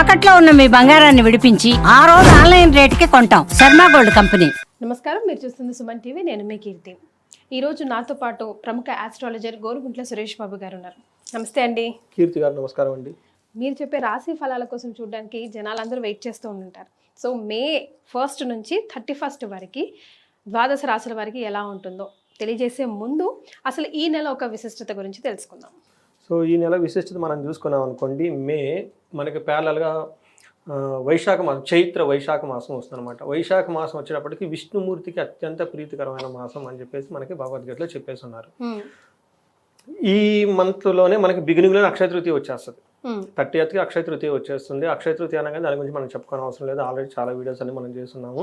తాకట్లో ఉన్న మీ బంగారాన్ని విడిపించి ఆ రోజు ఆన్లైన్ రేటుకి కొంటాం. Sharma gold company. నమస్కారం మీరు చూస్తుంది సుమన్ టీవీ నేను మీ కీర్తి. ఈరోజు నాతో పాటు ప్రముఖ ఆస్ట్రాలజర్ గోరుగుంట్ల సురేష్ బాబు గారు ఉన్నారు. నమస్తే అండి. కీర్తి గారు నమస్కారం అండి. మీరు చెప్పే రాశి ఫలాల కోసం చూడడానికి జనాలందరూ వెయిట్ చేస్తూ ఉంటారు సో మే ఫస్ట్ నుంచి థర్టీ ఫస్ట్ వరకు ద్వాదశ రాశుల వారికి ఎలా ఉంటుందో తెలియజేసే ముందు అసలు ఈ నెల ఒక విశిష్టత గురించి తెలుసుకుందాం. సో ఈ నెల విశిష్టత మనం చూసుకున్నాం అనుకోండి మే మనకి ప్యారలల్గా వైశాఖ మాసం చైత్ర వైశాఖ మాసం వస్తుందన్నమాట. వైశాఖ మాసం వచ్చేటప్పటికి విష్ణుమూర్తికి అత్యంత ప్రీతికరమైన మాసం అని చెప్పేసి మనకి భగవద్గీతలో చెప్పేసి ఉన్నారు ఈ మంత్లోనే మనకి బిగినింగ్లోనే అక్షయ తృతీయ వచ్చేస్తుంది. థర్టీ ఎత్కి అక్షయ తృతీయ వచ్చేస్తుంది. అక్షయ తృతీయ అనగానే దాని గురించి మనం చెప్పుకోవడం అవసరం లేదు. ఆల్రెడీ చాలా వీడియోస్ అన్ని మనం చేస్తున్నాము.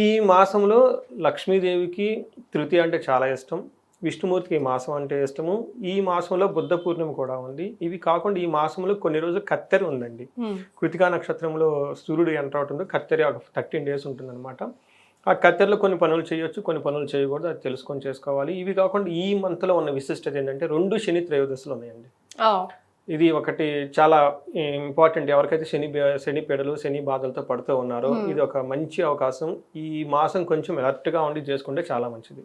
ఈ మాసంలో లక్ష్మీదేవికి తృతీయ అంటే చాలా ఇష్టం. విష్ణుమూర్తికి ఈ మాసం అంటే ఇష్టము. ఈ మాసంలో బుద్ధ పూర్ణిమ కూడా ఉంది. ఇవి కాకుండా ఈ మాసంలో కొన్ని రోజులు కత్తెర ఉందండి. కృతికా నక్షత్రంలో సూర్యుడు ఎంటర్ అవుతుందో కత్తెర ఒక థర్టీన్ డేస్ ఉంటుందన్నమాట. ఆ కత్తెరలో కొన్ని పనులు చేయొచ్చు. కొన్ని పనులు చేయకూడదు. అది తెలుసుకొని చేసుకోవాలి. ఇవి కాకుండా ఈ మంత్లో ఉన్న విశిష్టత ఏంటంటే రెండు శని త్రయోదశలు ఉన్నాయండి. ఇది ఒకటి చాలా ఇంపార్టెంట్. ఎవరికైతే శని శని పెడలు శని బాధలతో పడుతూ ఉన్నారో ఇది ఒక మంచి అవకాశం. ఈ మాసం కొంచెం alert గా ఉండి చేసుకుంటే చాలా మంచిది.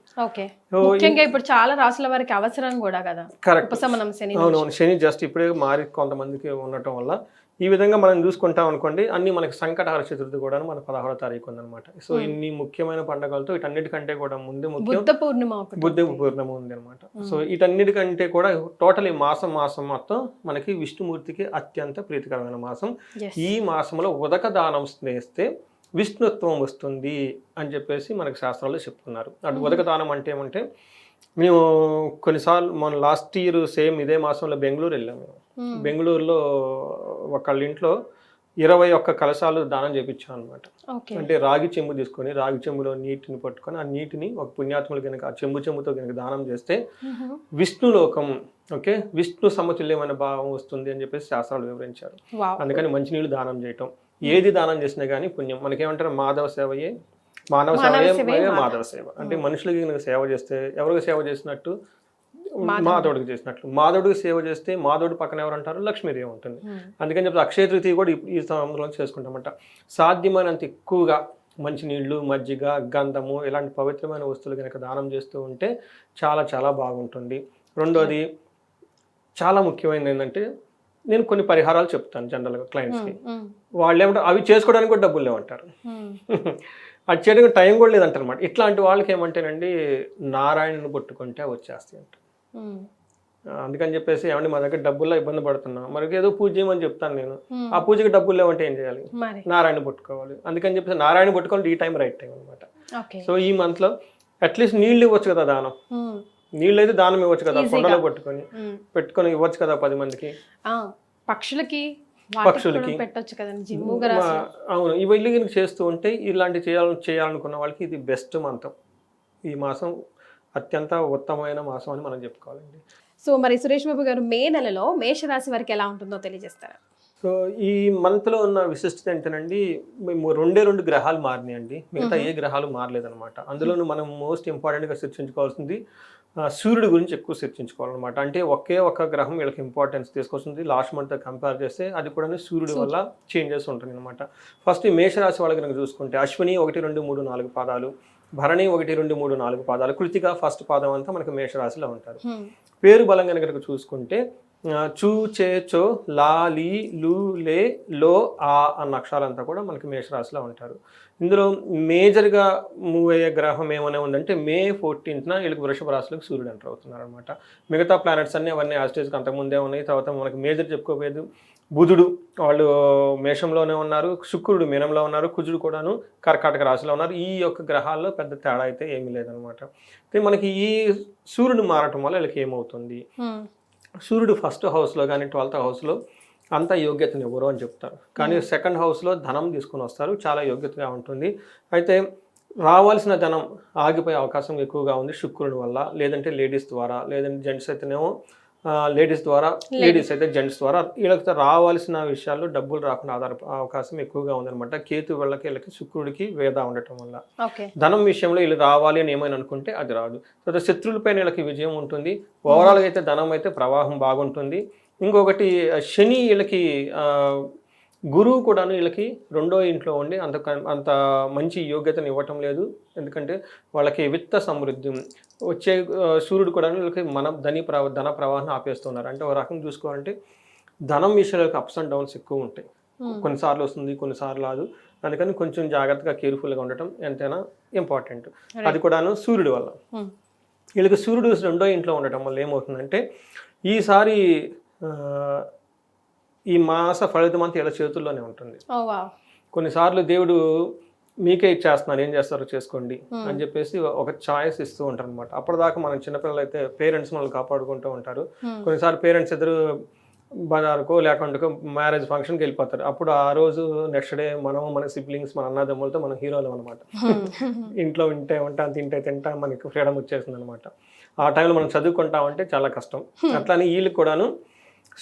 ముఖ్యంగా ఇప్పుడు చాలా రాసుల వారికి అవసరం కూడా కదా. కరెక్ట్ శని జస్ట్ ఇప్పుడే మారి కొంతమందికి ఉండటం వల్ల ఈ విధంగా మనం చూసుకుంటాం అనుకోండి అన్ని మనకి సంకటహర చతుర్థి కూడా మన పదహారో తారీఖు ఉందన్నమాట. సో ఇన్ని ముఖ్యమైన పండుగలతో వీటన్నిటికంటే కూడా ముందు ముఖ్యం బుద్ధ పూర్ణిమ ఒకటి బుద్ధ పూర్ణిమ ఉంది అనమాట సో వీటన్నిటికంటే కూడా టోటల్ ఈ మాసం మాసం మొత్తం మనకి విష్ణుమూర్తికి అత్యంత ప్రీతికరమైన మాసం. ఈ మాసంలో ఉదక దానం స్నేహిస్తే విష్ణుత్వం వస్తుంది అని చెప్పేసి మనకి శాస్త్రాల్లో చెప్తున్నారు. అటు ఉదక దానం అంటే ఏమంటే మేము కొన్నిసార్లు మన లాస్ట్ ఇయర్ సేమ్ ఇదే మాసంలో బెంగళూరు వెళ్ళాము మేము. బెంగళూరులో ఒకళ్ళ ఇంట్లో ఇరవై ఒక్క కలశాలు దానం చేపించాం అనమాట అంటే రాగి చెంబు తీసుకొని రాగి చెంబులో నీటిని పట్టుకొని ఆ నీటిని ఒక పుణ్యాత్ములు కనుక ఆ చెంబు చెంబుతో కనుక దానం చేస్తే విష్ణులోకం ఓకే విష్ణు సమతుల్యమైన భావం వస్తుంది అని చెప్పేసి శాస్త్రాలు వివరించారు. వావ్. అందుకని మంచినీళ్ళు దానం చేయటం. ఏది దానం చేసినా కానీ పుణ్యం. మనకేమంటారు? మాధవ సేవయే. మానవ సేవయే. మాధవ సేవ. అంటే మనుషులకి కనుక సేవ చేస్తే ఎవరికి సేవ చేసినట్టు? మాధవుడికి చేసినట్లు. మాధవుడికి సేవ చేస్తే మాధవుడి పక్కన ఎవరు అంటారు లక్ష్మీదేవి ఉంటుంది. అందుకని చెప్పి అక్షయ తృతీయ కూడా ఈ- సమయంలో చేసుకుంటామంట. సాధ్యమైనంత ఎక్కువగా మంచినీళ్ళు మజ్జిగ గంధము ఇలాంటి పవిత్రమైన వస్తువులు కనుక దానం చేస్తూ ఉంటే చాలా చాలా బాగుంటుంది. రెండోది చాలా ముఖ్యమైనది ఏంటంటే నేను కొన్ని పరిహారాలు చెప్తాను జనరల్గా క్లయింట్స్కి. వాళ్ళు ఏమంటారు అవి చేసుకోవడానికి కూడా డబ్బులు లేవంటారు. అది చేయడానికి టైం కూడా లేదంటారు అనమాట ఇట్లాంటి వాళ్ళకి ఏమంటేనండి నారాయణను పట్టుకుంటే వచ్చేస్తాయి అంట అందుకని చెప్పేసి ఏమండి మా దగ్గర డబ్బుల్లో ఇబ్బంది పడుతున్నాం. మరి ఏదో పూజ చేయమని చెప్తాను నేను. ఆ పూజకి డబ్బులు లేవంటే ఏం చేయాలి? నారాయణ పట్టుకోవాలి అందుకని చెప్పేసి నారాయణ పట్టుకోవాలి ఈ టైం రైట్ టైం అనమాట సో ఈ మంత్లో అట్లీస్ట్ నీళ్ళు ఇవ్వచ్చు కదా దానం. నీళ్ళు అయితే దానం ఇవ్వచ్చు కదా. కొండలో పట్టుకొని పెట్టుకొని ఇవ్వచ్చు కదా పది మందికి. పక్షులకి పక్షులకి. అవును ఇవన్నీ కనుక చేస్తూ ఉంటే ఇలాంటి చేయాలని చేయాలనుకున్న వాళ్ళకి ఇది బెస్ట్ మంతం ఈ మాసం అత్యంత ఉత్తమమైన మాసం అని మనం చెప్పుకోవాలండి. సో మరి సురేష్ బాబు గారు మే నెలలో మేషరాశి వారికి ఎలా ఉంటుందో తెలియజేస్తారా? సో ఈ మంత్లో ఉన్న విశిష్టత ఏంటంటే మేము రెండే రెండు గ్రహాలు మారినాయండి. మిగతా ఏ గ్రహాలు మారలేదన్నమాట. అందులోనూ మనం మోస్ట్ ఇంపార్టెంట్గా చర్చించుకోవాల్సింది సూర్యుడి గురించి ఎక్కువ చర్చించుకోవాలన్నమాట. అంటే ఒకే ఒక గ్రహం వీళ్ళకి ఇంపార్టెన్స్ తీసుకొస్తుంది. లాస్ట్ మంత్ కంపేర్ చేస్తే అది కూడా సూర్యుడి వల్ల చేంజెస్ ఉంటుంది అనమాట ఫస్ట్ ఈ మేషరాశి వాళ్ళకి కనుక చూసుకుంటే అశ్విని ఒకటి రెండు మూడు నాలుగు పాదాలు. భరణి ఒకటి రెండు మూడు నాలుగు పాదాలు. కృతిక ఫస్ట్ పాదం అంతా మనకు మేషరాశిలో ఉంటారు. పేరు బలం కనుక చూసుకుంటే చూ చే చో లా లీ లు లే లో ఆ అన్న అక్షరాలంతా కూడా మనకి మేషరాశిలో ఉంటారు. ఇందులో మేజర్గా మూవ్ అయ్యే గ్రహం ఏమైనా ఉందంటే మే ఫోర్టీన్త్న వీళ్ళకి వృషభ రాశిలోకి సూర్యుడు ఎంటర్ అవుతున్నారు అనమాట మిగతా ప్లానెట్స్ అన్నీ అవన్నీ యాస్టేజ్కి అంతకుముందే ఉన్నాయి. తర్వాత మనకి మేజర్ చెప్పుకోలేదు బుధుడు వాళ్ళు మేషంలోనే ఉన్నారు శుక్రుడు మీనంలో ఉన్నారు కుజుడు కూడాను కర్కాటక రాశిలో ఉన్నారు. ఈ యొక్క గ్రహాల్లో పెద్ద తేడా అయితే ఏమీ లేదనమాట అయితే మనకి ఈ సూర్యుడు మారటం వల్ల వీళ్ళకి ఏమవుతుంది? సూర్యుడు ఫస్ట్ హౌస్లో కానీ ట్వెల్త్ హౌస్లో అంత యోగ్యతని ఎవరు అని చెప్తారు. కానీ సెకండ్ హౌస్లో ధనం తీసుకుని వస్తారు చాలా యోగ్యతగా ఉంటుంది. అయితే రావాల్సిన ధనం ఆగిపోయే అవకాశం ఎక్కువగా ఉంది శుక్రుడి వల్ల. లేదంటే లేడీస్ ద్వారా లేదంటే జెంట్స్ అయితేనేమో లేడీస్ ద్వారా లేడీస్ అయితే జెంట్స్ ద్వారా వీళ్ళకి రావాల్సిన విషయాల్లో డబ్బులు రాకుండా ఆధార అవకాశం ఎక్కువగా ఉందన్నమాట. కేతు వాళ్ళకి వీళ్ళకి శుక్రుడికి వేద ఉండటం వల్ల. ధనం విషయంలో వీళ్ళు రావాలి అని ఏమైనా అనుకుంటే అది రాదు. తర్వాత శత్రువులపైన వీళ్ళకి విజయం ఉంటుంది. ఓవరాల్గా అయితే ధనం అయితే ప్రవాహం బాగుంటుంది. ఇంకొకటి శని వీళ్ళకి గురువు కూడాను వీళ్ళకి రెండో ఇంట్లో ఉండి అంత అంత మంచి యోగ్యతను ఇవ్వటం లేదు. ఎందుకంటే వాళ్ళకి విత్త సమృద్ధి వచ్చే సూర్యుడు కూడా వీళ్ళకి మన ధని ప్రవా ధన ప్రవాహం ఆపేస్తున్నారు. అంటే ఒక రకం చూసుకోవాలంటే ధనం విషయంలో అప్స్ అండ్ డౌన్స్ ఎక్కువ ఉంటాయి. కొన్నిసార్లు వస్తుంది కొన్నిసార్లు రాదు. అందుకని కొంచెం జాగ్రత్తగా కేర్ఫుల్గా ఉండటం ఎంతైనా ఇంపార్టెంట్ అది కూడాను సూర్యుడు వల్ల. వీళ్ళకి సూర్యుడు రెండో ఇంట్లో ఉండటం వల్ల ఏమవుతుందంటే ఈసారి ఈ మాస ఫలితం అంతా ఇలా చేతుల్లోనే ఉంటుంది. కొన్నిసార్లు దేవుడు మీకే ఇచ్చేస్తున్నారు ఏం చేస్తారో చేసుకోండి అని చెప్పేసి ఒక చాయిస్ ఇస్తూ ఉంటారు అనమాట అప్పటిదాకా మనం చిన్నపిల్లలు అయితే పేరెంట్స్ మనల్ని కాపాడుకుంటూ ఉంటారు. కొన్నిసార్లు పేరెంట్స్ ఇద్దరు బజార్కో లేకుంటే మ్యారేజ్ ఫంక్షన్కి వెళ్ళిపోతారు. అప్పుడు ఆ రోజు నెక్స్ట్ డే మనం మన సిబ్లింగ్స్ మన అన్నదమ్ములతో మనం హీరోలు అనమాట ఇంట్లో ఉంటే ఉంటాం తింటే తింటా మనకి ఫ్రీడమ్ వచ్చేసింది అనమాట ఆ టైంలో మనం చదువుకుంటామంటే చాలా కష్టం. అట్లానే వీళ్ళకి కూడాను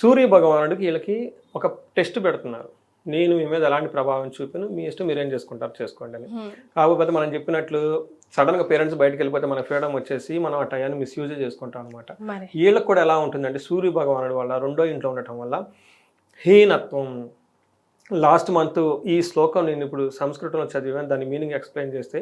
సూర్య భగవానుడికి వీళ్ళకి ఒక టెస్ట్ పెడుతున్నారు. నేను మీ మీద ఎలాంటి ప్రభావం చూపాను మీ ఇష్టం మీరేం చేసుకుంటారు చేసుకోండి అని. కాకపోతే మనం చెప్పినట్లు సడన్గా పేరెంట్స్ బయటకు వెళ్ళిపోతే మన ఫ్రీడమ్ వచ్చేసి మనం ఆ టయాన్ని మిస్యూజ్ చేసుకుంటాం అనమాట వీళ్ళకి కూడా ఎలా ఉంటుందంటే సూర్య భగవానుడి వల్ల రెండో ఇంట్లో ఉండటం వల్ల హీనత్వం. లాస్ట్ మంత్ ఈ శ్లోకం నేను ఇప్పుడు సంస్కృతంలో చదివాను దాని మీనింగ్ ఎక్స్ప్లెయిన్ చేస్తే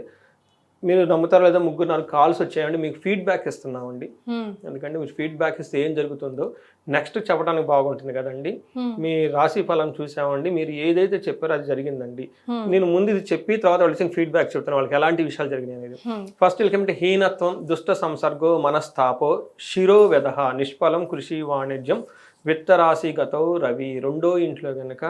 మీరు నమ్ముతారో లేదా ముగ్గురు నాలుగు కాల్స్ వచ్చాయండి మీకు ఫీడ్బ్యాక్ ఇస్తున్నామండి Hmm. ఎందుకంటే మీరు ఫీడ్బ్యాక్ ఇస్తే ఏం జరుగుతుందో నెక్స్ట్ చెప్పడానికి బాగుంటుంది కదండి Hmm. మీ రాశి ఫలం చూసామండి మీరు ఏదైతే చెప్పారో అది జరిగిందండి Hmm. నేను ముందు ఇది చెప్పి తర్వాత వాళ్ళు ఇచ్చిన ఫీడ్బ్యాక్ చెప్తాను వాళ్ళకి ఎలాంటి విషయాలు జరిగినాయి అనేది. ఫస్ట్ వీళ్ళకి హీనత్వం దుష్ట సంసర్గో మనస్తాపో శిరో వెదహ నిష్ఫలం కృషి వాణిజ్యం విత్తరాశిగతో రవి రెండో ఇంట్లో కనుక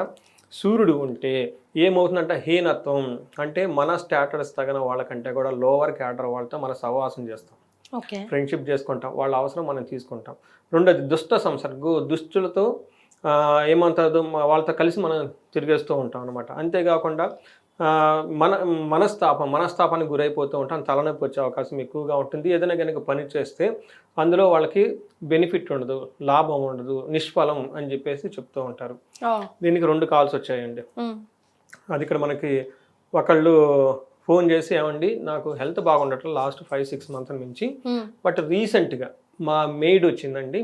సూర్యుడు ఉంటే ఏమవుతుందంటే? హీనత్వం. అంటే మన స్టాటస్ తగిన వాళ్ళకంటే కూడా లోవర్ క్యాటర్ వాళ్ళతో మన సహవాసం చేస్తాం. ఓకే. ఫ్రెండ్షిప్ చేసుకుంటాం. వాళ్ళ అవసరం మనం తీసుకుంటాం. రెండోది దుష్ట సంసర్గు. దుష్టులతో ఏమంటారు? వాళ్ళతో కలిసి మనం తిరిగేస్తూ ఉంటాం అనమాట అంతేకాకుండా మన మనస్తాపం మనస్తాపానికి గురైపోతూ ఉంటాం తలనొప్పి వచ్చే అవకాశం ఎక్కువగా ఉంటుంది ఏదైనా కనుక పని చేస్తే అందులో వాళ్ళకి బెనిఫిట్ ఉండదు లాభం ఉండదు నిష్ఫలం అని చెప్పేసి చెప్తూ ఉంటారు దీనికి రెండు కాల్స్ వచ్చాయండి. అది ఇక్కడ మనకి ఒకళ్ళు ఫోన్ చేసి ఏమండి నాకు హెల్త్ బాగుండట్లేదు లాస్ట్ ఫైవ్ సిక్స్ మంత్స్ నుంచి. బట్ రీసెంట్గా మా మెయిడ్ వచ్చిందండి.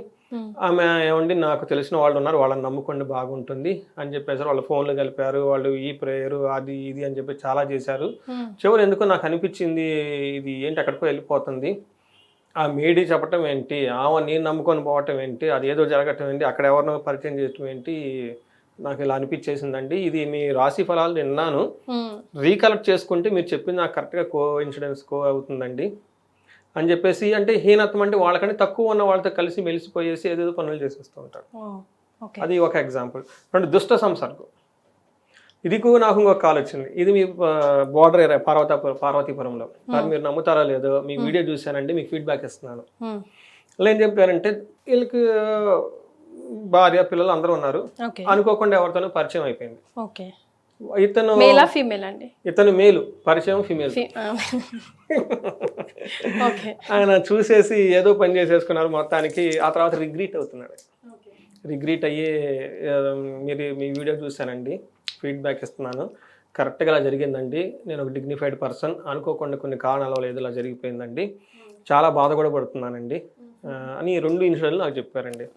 ఆమె ఏమండి నాకు తెలిసిన వాళ్ళు ఉన్నారు వాళ్ళని నమ్ముకోండి బాగుంటుంది అని చెప్పేసి వాళ్ళ ఫోన్లు కలిపారు వాళ్ళు ఈ ప్రేయర్ అది ఇది అని చెప్పి చాలా చేశారు. చివరి ఎందుకో నాకు అనిపించింది ఇది ఏంటి ఎక్కడికో వెళ్ళిపోతుంది. ఆ మేడి చెప్పటం ఏంటి ఆమె నేను నమ్ముకొని పోవటం ఏంటి అది ఏదో జరగటం ఏంటి అక్కడ ఎవరినో పరిచయం చేయటం ఏంటి నాకు ఇలా అనిపించేసిందండి. ఇది మీ రాశి ఫలాలు విన్నాను. రీకలెక్ట్ చేసుకుంటే మీరు చెప్పింది నాకు కరెక్ట్గా కో ఇన్సిడెన్స్ కో అవుతుందండి అని చెప్పేసి అంటే హీనత్వం అంటే వాళ్ళకంటే తక్కువ ఉన్న వాళ్ళతో కలిసి మెలిసిపోయేసి ఏదేదో పనులు చేసేస్తూ ఉంటారు. అది ఒక ఎగ్జాంపుల్. రెండు దుష్ట సంసర్గం. ఇది కూడా నాకు ఇంకొక కాల్ వచ్చింది. ఇది మీ బార్డర్ ఏరియా పార్వతాపురం పార్వతీపురంలో. మరి మీరు నమ్ముతారా లేదో మీ వీడియో చూశానండి మీకు ఫీడ్బ్యాక్ ఇస్తున్నాను. వాళ్ళు ఏం చెప్పారంటే వీళ్ళకి భార్య పిల్లలు అందరూ ఉన్నారు. అనుకోకుండా ఎవరితోనో పరిచయం అయిపోయింది. ఇతను మేలా ఫీమేల్ అండి. ఇతను మేలు పరిచయం ఫిమేల్ ఆయన చూసేసి ఏదో పని చేసేసుకున్నారు మొత్తానికి ఆ తర్వాత రిగ్రీట్ అవుతున్నాడు. రిగ్రీట్ అయ్యి మీరు మీ వీడియో చూశానండి ఫీడ్బ్యాక్ ఇస్తున్నాను. కరెక్ట్గా ఇలా జరిగిందండి. నేను ఒక డిగ్నిఫైడ్ పర్సన్ అనుకోకుండా కొన్ని కారణాల వల్ల ఏదో ఇలా జరిగిపోయిందండి. చాలా బాధ కూడా పడుతున్నానండి. అని రెండు ఇన్సిడెంట్లు నాకు చెప్పారండి.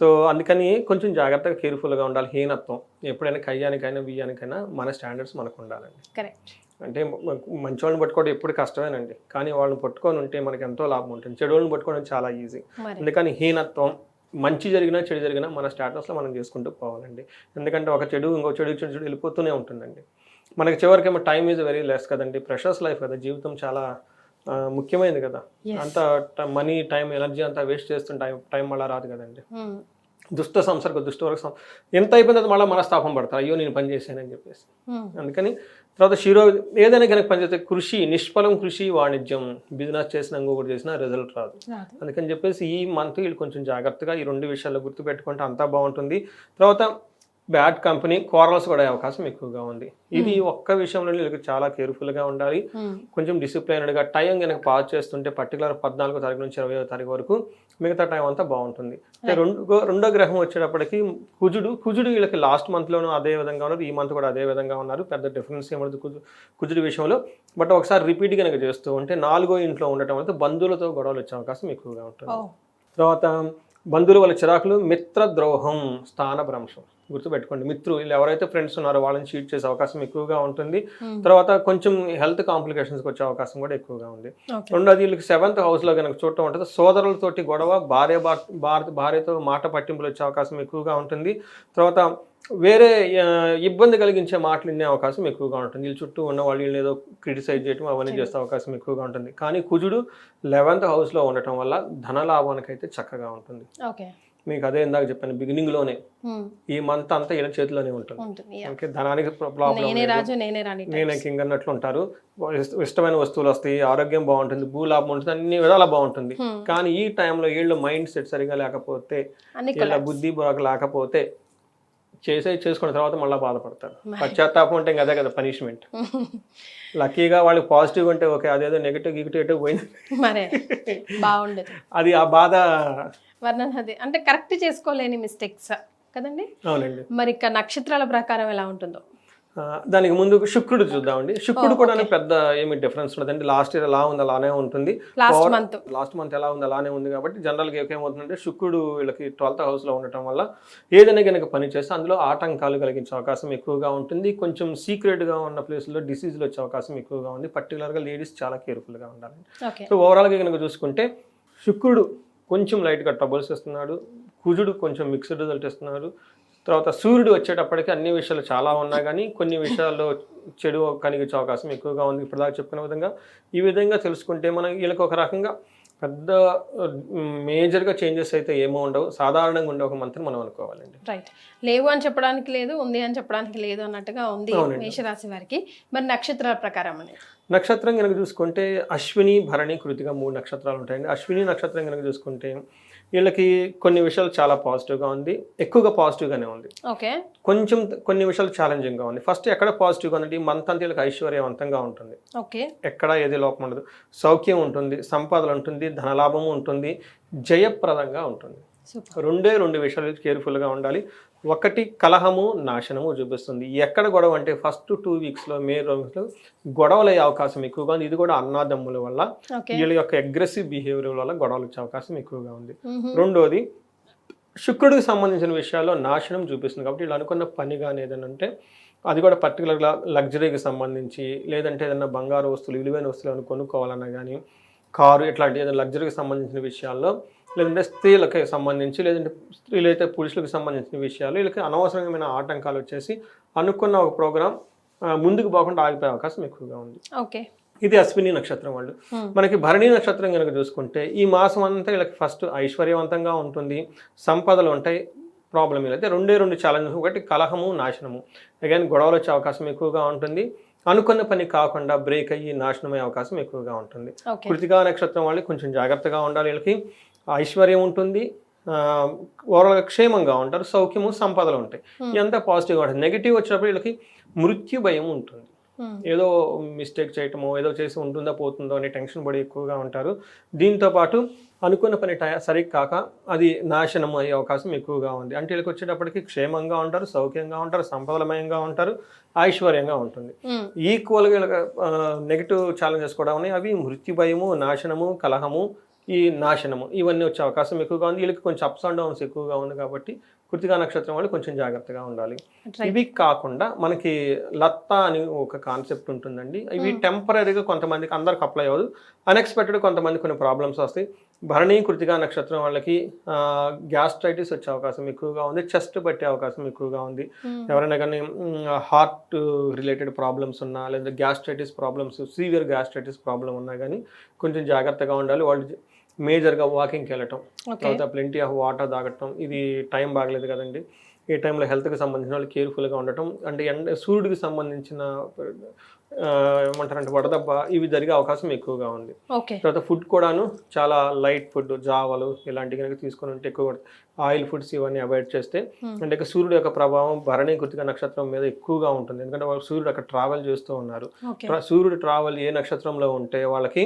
సో అందుకని కొంచెం జాగ్రత్తగా కేర్ఫుల్గా ఉండాలి హీనత్వం. ఎప్పుడైనా కయ్యానికైనా బియ్యానికైనా మన స్టాండర్డ్స్ మనకు ఉండాలండి. కరెక్ట్. అంటే మంచి వాళ్ళని పట్టుకోవడం ఎప్పుడు కష్టమేనండి. కానీ వాళ్ళని పట్టుకొని ఉంటే మనకి ఎంతో లాభం ఉంటుంది. చెడు వాళ్ళని పట్టుకోవడం చాలా ఈజీ. అందుకని హీనత్వం మంచి జరిగినా చెడు జరిగినా మన స్టేటస్లో మనం చేసుకుంటూ పోవాలండి. ఎందుకంటే ఒక చెడు ఇంకో చెడు చెడు చెడు వెళ్ళిపోతూనే ఉంటుందండి. మనకి చివరికేమో టైం ఈజ్ వెరీ లెస్ కదండి. ప్రెషర్స్ లైఫ్ కదా. జీవితం చాలా ముఖ్యమైనది కదా. అంత మనీ టైం ఎనర్జీ అంతా వేస్ట్ చేస్తుంటే టైం టైం మళ్ళీ రాదు కదండి. Hmm. దుష్ట సంసర్గ దుష్ట వరకు ఎంత అయిపోయిన తర్వాత మళ్ళీ మనస్తాపం పడతారు. అయ్యో నేను పని చేశానని చెప్పేసి. Hmm. అందుకని తర్వాత శిరో ఏదైనా కనుక పనిచేస్తే కృషి నిష్ఫలం కృషి వాణిజ్యం బిజినెస్ చేసినా ఇంకొకటి చేసినా రిజల్ట్ రాదు. రాదు. అందుకని చెప్పేసి ఈ మంత్ వీళ్ళు కొంచెం జాగ్రత్తగా ఈ రెండు విషయాల్లో గుర్తుపెట్టుకుంటే అంతా బాగుంటుంది. తర్వాత బ్యాడ్ కంపెనీ కోరల్స్ కూడా అవకాశం ఎక్కువగా ఉంది. ఇది ఒక్క విషయంలో వీళ్ళకి చాలా కేర్ఫుల్గా ఉండాలి. Hmm. కొంచెం డిసిప్లైన్డ్గా టైం కనుక పాస్ చేస్తుంటే పర్టికులర్ పద్నాలుగో తారీఖు నుంచి ఇరవై తారీఖు వరకు మిగతా టైం అంతా బాగుంటుంది. రెండో రెండో గ్రహం వచ్చేటప్పటికి కుజుడు కుజుడు వీళ్ళకి లాస్ట్ మంత్లోనూ అదే విధంగా ఉన్నారు. ఈ మంత్ కూడా అదే విధంగా ఉన్నారు. పెద్ద డిఫరెన్స్ ఏమవుతుంది కుజు కుజుడు విషయంలో. బట్ ఒకసారి రిపీట్ కనుక చేస్తూ ఉంటే నాలుగో ఇంట్లో ఉండటం వల్ల బంధువులతో గొడవలు వచ్చే అవకాశం ఎక్కువగా ఉంటుంది. Oh. తర్వాత బంధువుల వల్ల చిరాకులు మిత్రద్రోహం స్థానభ్రంశం గుర్తుపెట్టుకోండి. మిత్రులు ఎవరైతే ఫ్రెండ్స్ ఉన్నారో వాళ్ళని చీట్ చేసే అవకాశం ఎక్కువగా ఉంటుంది. తర్వాత కొంచెం హెల్త్ కాంప్లికేషన్స్కి వచ్చే అవకాశం కూడా ఎక్కువగా ఉంది. రెండోది వీళ్ళకి సెవెంత్ హౌస్లో కనుక చూడటం ఉంటుంది సోదరులతోటి గొడవ భార్య భా- భార్య భార్యతో మాట పట్టింపులు వచ్చే అవకాశం ఎక్కువగా ఉంటుంది. తర్వాత వేరే ఇబ్బంది కలిగించే మాటలు వినే అవకాశం ఎక్కువగా ఉంటుంది. వీళ్ళ చుట్టూ ఉన్న వాళ్ళు వీళ్ళని ఏదో క్రిటిసైజ్ చేయడం అవన్నీ చేసే అవకాశం ఎక్కువగా ఉంటుంది. కానీ కుజుడు లెవెంత్ హౌస్లో ఉండటం వల్ల ధనలాభానికి అయితే చక్కగా ఉంటుంది. ఓకే. మీకు అదే ఇందాక చెప్పాను బిగినింగ్లోనే ఉమ్, ఈ మంత్ అంతా వీళ్ళ చేతిలోనే ఉంటుంది. ఓకే ధనానికి ప్రాబ్లం నేనే రాజు నేనే రాణి నేనే కింగ్ అన్నట్లు ఉంటారు. ఇష్ట- ఇష్టమైన వస్తువులు వస్తాయి ఆరోగ్యం బాగుంటుంది భూలాభం ఉంటుంది అన్ని విధాలా బాగుంటుంది. కానీ ఈ టైంలో వీళ్ళు మైండ్ సెట్ సరిగా లేకపోతే వీళ్ళ బుద్ధి బుర్రకు లేకపోతే చేసే చేసుకున్న తర్వాత మళ్ళీ బాధపడతారు పశ్చాత్తాపం అంటే ఇంకా అదే కదా పనిష్మెంట్ లక్కీగా వాళ్ళకి పాజిటివ్ అంటే ఓకే అదేదో నెగిటివ్ గిగిటివ్ పోయింది. మరే బాగుండదు. అది ఆ బాధ వర్ణన అది అంటే కరెక్ట్ చేసుకోలేని మిస్టేక్స్ కదండి? అవునండి. మరి ఇక నక్షత్రాల ప్రకారం ఎలా ఉంటుందో. దానికి ముందు శుక్రుడు చూద్దామండి. శుక్రుడు కూడా పెద్ద ఏమి డిఫరెన్స్ ఉండదండి లాస్ట్ ఇయర్ ఎలా ఉంది అలానే ఉంటుంది. లాస్ట్ మంత్ ఎలా ఉంది అలానే ఉంది కాబట్టి జనరల్గా ఏమవుతుందంటే శుక్రుడు వీళ్ళకి ట్వెల్త్ హౌస్లో ఉండటం వల్ల ఏదైనా కనుక పని చేస్తే అందులో ఆటంకాలు కలిగించే అవకాశం ఎక్కువగా ఉంటుంది. కొంచెం సీక్రెట్గా ఉన్న ప్లేస్లో డిసీజులు వచ్చే అవకాశం ఎక్కువగా ఉంది. పర్టికులర్గా లేడీస్ చాలా కేర్ఫుల్గా ఉండాలి సో ఓవరాల్గా కనుక చూసుకుంటే శుక్రుడు కొంచెం లైట్గా ట్రబుల్స్ ఇస్తున్నాడు. కుజుడు కొంచెం మిక్స్డ్ రిజల్ట్ ఇస్తున్నాడు. తర్వాత సూర్యుడు వచ్చేటప్పటికి అన్ని విషయాలు చాలా ఉన్నా కానీ కొన్ని విషయాల్లో చెడు కలిగించే అవకాశం ఎక్కువగా ఉంది. ఇప్పుడు దాకా చెప్పుకున్న విధంగా ఈ విధంగా తెలుసుకుంటే మనం వీళ్ళకి ఒక రకంగా పెద్ద మేజర్గా చేంజెస్ అయితే ఏమో ఉండవు. సాధారణంగా ఉండే ఒక మంత్రి మనం అనుకోవాలండి. రైట్. లేవు అని చెప్పడానికి లేదు ఉంది అని చెప్పడానికి లేదు అన్నట్టుగా ఉంది. మేషరాశి వారికి. మరి నక్షత్రాల ప్రకారం అనేది నక్షత్రం కనుక చూసుకుంటే అశ్విని భరణి కృతిగా మూడు నక్షత్రాలు ఉంటాయండి. అశ్విని నక్షత్రం కనుక చూసుకుంటే వీళ్ళకి కొన్ని విషయాలు చాలా పాజిటివ్గా ఉంది. ఎక్కువగా పాజిటివ్గానే ఉంది. ఓకే. కొంచెం కొన్ని విషయాలు ఛాలెంజింగ్గా ఉంది. ఫస్ట్ ఎక్కడ పాజిటివ్గా ఉంది మంత్ అంతా వీళ్ళకి ఐశ్వర్యవంతంగా ఉంటుంది. ఓకే. ఎక్కడ ఏది లోపం ఉండదు. సౌఖ్యం ఉంటుంది సంపాదన ఉంటుంది ధనలాభము ఉంటుంది జయప్రదంగా ఉంటుంది. రెండే రెండు విషయాలు కేర్ఫుల్గా ఉండాలి. ఒకటి కలహము నాశనము చూపిస్తుంది. ఎక్కడ గొడవ అంటే ఫస్ట్ టూ వీక్స్లో మే రోజులో గొడవలు అయ్యే అవకాశం ఎక్కువగా ఉంది. ఇది కూడా అన్నాదమ్ముల వల్ల. వీళ్ళ యొక్క అగ్రెసివ్ బిహేవియర్ వల్ల గొడవలు వచ్చే అవకాశం ఎక్కువగా ఉంది. రెండోది శుక్రుడికి సంబంధించిన విషయాల్లో నాశనం చూపిస్తుంది కాబట్టి వీళ్ళు అనుకున్న పని కానీ ఏదైనా అంటే అది కూడా పర్టికులర్గా లగ్జరీకి సంబంధించి లేదంటే ఏదైనా బంగారు వస్తువులు విలువైన వస్తువులు కొనుక్కోవాలన్నా కానీ కారు ఇట్లాంటి ఏదైనా లగ్జరీకి సంబంధించిన విషయాల్లో లేదంటే స్త్రీలకి సంబంధించి లేదంటే స్త్రీలు అయితే పురుషులకు సంబంధించిన విషయాలు వీళ్ళకి అనవసరమైన ఆటంకాలు వచ్చేసి అనుకున్న ఒక ప్రోగ్రాం ముందుకు పోకుండా ఆగిపోయే అవకాశం ఎక్కువగా ఉంది. ఓకే. ఇది అశ్విని నక్షత్రం వాళ్ళు. Hmm. మనకి భరణి నక్షత్రం కనుక చూసుకుంటే ఈ మాసం అంతా వీళ్ళకి ఫస్ట్ ఐశ్వర్యవంతంగా ఉంటుంది సంపదలు ఉంటాయి ప్రాబ్లం అయితే రెండే రెండు ఛాలెంజెస్ ఒకటి కలహము నాశనము. అగైన్ గొడవలు వచ్చే అవకాశం ఎక్కువగా ఉంటుంది. అనుకున్న పని కాకుండా బ్రేక్ అయ్యి నాశనం అయ్యే అవకాశం ఎక్కువగా ఉంటుంది. కృతికా నక్షత్రం వాళ్ళు కొంచెం జాగ్రత్తగా ఉండాలి వీళ్ళకి. ఐశ్వర్యం ఉంటుంది ఓవరాల్గా క్షేమంగా ఉంటారు సౌఖ్యము సంపదలు ఉంటాయి. Hmm. ఇదంతా పాజిటివ్గా ఉంటుంది నెగిటివ్ వచ్చినప్పుడు వీళ్ళకి మృత్యు భయం ఉంటుంది. ఏదో మిస్టేక్ చేయటమో ఏదో చేసి ఉంటుందా పోతుందో అనే టెన్షన్ పడి ఎక్కువగా ఉంటారు. దీంతో పాటు అనుకున్న పని టై సరిగ్గా కాక అది నాశనం అయ్యే అవకాశం ఎక్కువగా ఉంది. అంటే వీళ్ళకి వచ్చేటప్పటికి క్షేమంగా ఉంటారు సౌఖ్యంగా ఉంటారు సంపదలమయంగా ఉంటారు ఐశ్వర్యంగా ఉంటుంది. ఈక్వల్గా నెగిటివ్ ఛాలెంజెస్ కూడా ఉన్నాయి. అవి మృత్యు భయము నాశనము కలహము ఈ నాశనము. ఇవన్నీ వచ్చే అవకాశం ఎక్కువగా ఉంది. వీళ్ళకి కొంచెం అప్స్ అండ్ డౌన్స్ ఎక్కువగా ఉంది కాబట్టి కృతికా నక్షత్రం వాళ్ళు కొంచెం జాగ్రత్తగా ఉండాలి. ఇవి కాకుండా మనకి లత్త అని ఒక కాన్సెప్ట్ ఉంటుందండి. ఇవి టెంపరీగా కొంతమందికి అందరికి అప్లై అవ్వదు. అన్ఎక్స్పెక్టెడ్ కొంతమంది కొన్ని ప్రాబ్లమ్స్ వస్తాయి. భరణి కృతిగా నక్షత్రం వాళ్ళకి గ్యాస్ట్రైటిస్ వచ్చే అవకాశం ఎక్కువగా ఉంది. చెస్ట్ పట్టే అవకాశం ఎక్కువగా ఉంది. ఎవరైనా కానీ హార్ట్ రిలేటెడ్ ప్రాబ్లమ్స్ ఉన్నా లేదా gastritis problems severe gastritis problem ఉన్నా కానీ కొంచెం జాగ్రత్తగా ఉండాలి. వాళ్ళు మేజర్గా వాకింగ్కి వెళ్ళటం తర్వాత ప్లెంటీ ఆఫ్ వాటర్ తాగటం ఇది టైం బాగలేదు కదండి. ఈ టైంలో హెల్త్కి సంబంధించిన వాళ్ళు కేర్ఫుల్గా ఉండటం అంటే ఎండ సూర్యుడికి సంబంధించిన ఏమంటారంటే వడదెబ్బ ఇవి జరిగే అవకాశం ఎక్కువగా ఉంది. తర్వాత ఫుడ్ కూడాను చాలా లైట్ ఫుడ్ జావలు ఇలాంటివి కనుక తీసుకొని ఉంటే ఎక్కువ ఆయిల్ ఫుడ్స్ ఇవన్నీ అవాయిడ్ చేస్తే. అంటే సూర్యుడు యొక్క ప్రభావం భరణి కృతిక నక్షత్రం మీద ఎక్కువగా ఉంటుంది. ఎందుకంటే వాళ్ళు సూర్యుడు అక్కడ ట్రావెల్ చేస్తూ ఉన్నారు. సూర్యుడు ట్రావెల్ ఏ నక్షత్రంలో ఉంటే వాళ్ళకి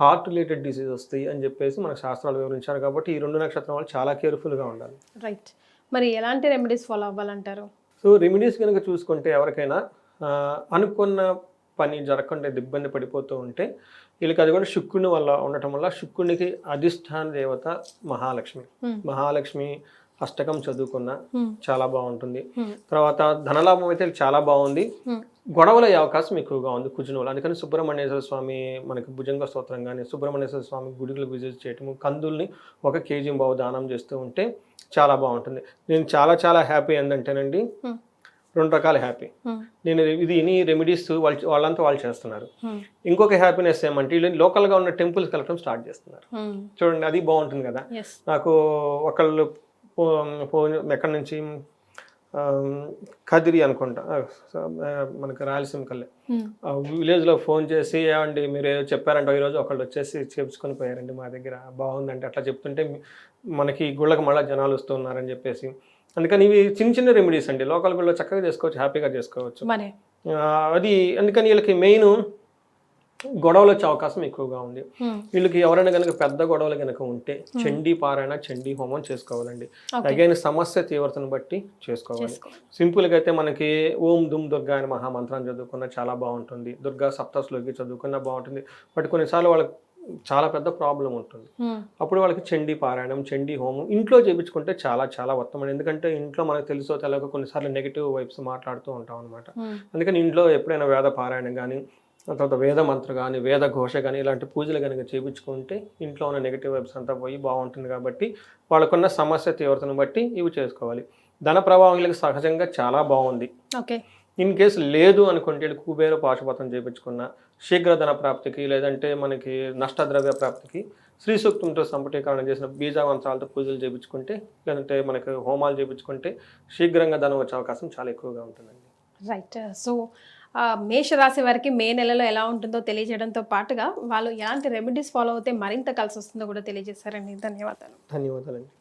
హార్ట్ రిలేటెడ్ డిసీజ్ వస్తాయి అని చెప్పేసి మన శాస్త్రాలు వివరించారు కాబట్టి ఈ రెండు నక్షత్రం వాళ్ళు చాలా కేర్ఫుల్గా ఉండాలి. రైట్. మరి ఎలాంటి రెమెడీస్ ఫాలో అవ్వాలంటారు? సో రెమెడీస్ కనుక చూసుకుంటే ఎవరికైనా అనుకున్న పని జరగకుండా ఇబ్బంది పడిపోతూ ఉంటే వీళ్ళకి అది కూడా శుక్రుని వల్ల ఉండటం వల్ల శుక్రునికి అధిష్టాన దేవత మహాలక్ష్మి. మహాలక్ష్మి అష్టకం చదువుకున్న. చాలా బాగుంటుంది. తర్వాత ధనలాభం అయితే చాలా బాగుంది. గొడవలు అయ్యే అవకాశం ఎక్కువగా ఉంది కుజునులు అందుకని సుబ్రహ్మణ్యేశ్వర స్వామి మనకి భుజంగ స్తోత్రం కానీ సుబ్రహ్మణ్యేశ్వర స్వామి గుడికి విజిట్ చేయటము కందుల్ని ఒక కేజీ బావు దానం చేస్తూ ఉంటే చాలా బాగుంటుంది నేను చాలా చాలా హ్యాపీ ఏంటంటేనండి. రెండు రకాల హ్యాపీ. నేను ఇది ఇని రెమెడీస్ వాళ్ళు వాళ్ళంతా వాళ్ళు చేస్తున్నారు. ఇంకొక హ్యాపీనెస్ ఏమంటే వీళ్ళు లోకల్గా ఉన్న టెంపుల్స్ కలగడం స్టార్ట్ చేస్తున్నారు. చూడండి అది బాగుంటుంది కదా నాకు ఒకళ్ళు ఫోన్ ఎక్కడి నుంచి? కదిరి అనుకుంటా. మనకి రాయలసీమ కల్లే. ఆ విలేజ్లో ఫోన్ చేసి ఏమండి మీరు ఏదో చెప్పారంటే ఈరోజు ఒకళ్ళు వచ్చేసి చేపించుకొని పోయారండి మా దగ్గర. బాగుందంటే అట్లా చెప్తుంటే మనకి గుళ్ళకి మళ్ళీ జనాలు వస్తున్నారని చెప్పేసి. అందుకని ఇవి చిన్న చిన్న రెమెడీస్ అండి. లోకల్ గుళ్ళో చక్కగా చేసుకోవచ్చు హ్యాపీగా చేసుకోవచ్చు. అది అందుకని వీళ్ళకి మెయిన్ గొడవలు వచ్చే అవకాశం ఎక్కువగా ఉంది. వీళ్ళకి ఎవరైనా కనుక పెద్ద గొడవలు కనుక ఉంటే చండీ పారాయణ చండీ హోమం చేసుకోవాలండి. అగైన్ సమస్య తీవ్రతను బట్టి చేసుకోవాలి. చేసుకో సింపుల్గా అయితే మనకి ఓం దుమ్ దుర్గా అని మహామంత్రం చదువుకున్న చాలా బాగుంటుంది. దుర్గా సప్తస్లోకి చదువుకున్న బాగుంటుంది. బట్ కొన్నిసార్లు వాళ్ళకి చాలా పెద్ద ప్రాబ్లం ఉంటుంది. అప్పుడు వాళ్ళకి చండీ పారాయణం చండీ హోమం ఇంట్లో చేయించుకుంటే చాలా చాలా ఉత్తమం. ఎందుకంటే ఇంట్లో మనకు తెలుసో తెలియక కొన్నిసార్లు నెగిటివ్ వైబ్స్ మాట్లాడుతూ ఉంటాం అనమాట. అందుకని ఇంట్లో ఎప్పుడైనా వేద పారాయణం కానీ తర్వాత వేద మంత్ర కానీ వేద ఘోష కానీ ఇలాంటి పూజలు కనుక చేయించుకుంటే ఇంట్లో ఉన్న నెగిటివ్ వైబ్స్ అంతా పోయి బాగుంటుంది కాబట్టి వాళ్ళకున్న సమస్య తీవ్రతను బట్టి ఇవి చేసుకోవాలి. ధన వీళ్ళకి సహజంగా చాలా బాగుంది. ఓకే. ఇన్ కేసు లేదు అనుకుంటే కుబేర పాశుపతం చేయించుకున్న శీఘ్ర ధన ప్రాప్తికి లేదంటే మనకి నష్టద్రవ్య ప్రాప్తికి శ్రీ సూక్తంతో సంపుటీకరణ చేసిన బీజావంతాలతో పూజలు చేయించుకుంటే లేదంటే మనకి హోమాలు చేయించుకుంటే శీఘ్రంగా ధనం వచ్చే అవకాశం చాలా ఎక్కువగా ఉంటుందండి. రైట్ సో మేషరాశి వారికి మే నెలలో ఎలా ఉంటుందో తెలియజేయడంతో పాటుగా వాళ్ళు ఎలాంటి రెమెడీస్ ఫాలో అవుతే మరింత కలిసి వస్తుందో కూడా తెలియజేశారండి. ధన్యవాదాలు. ధన్యవాదాలండి.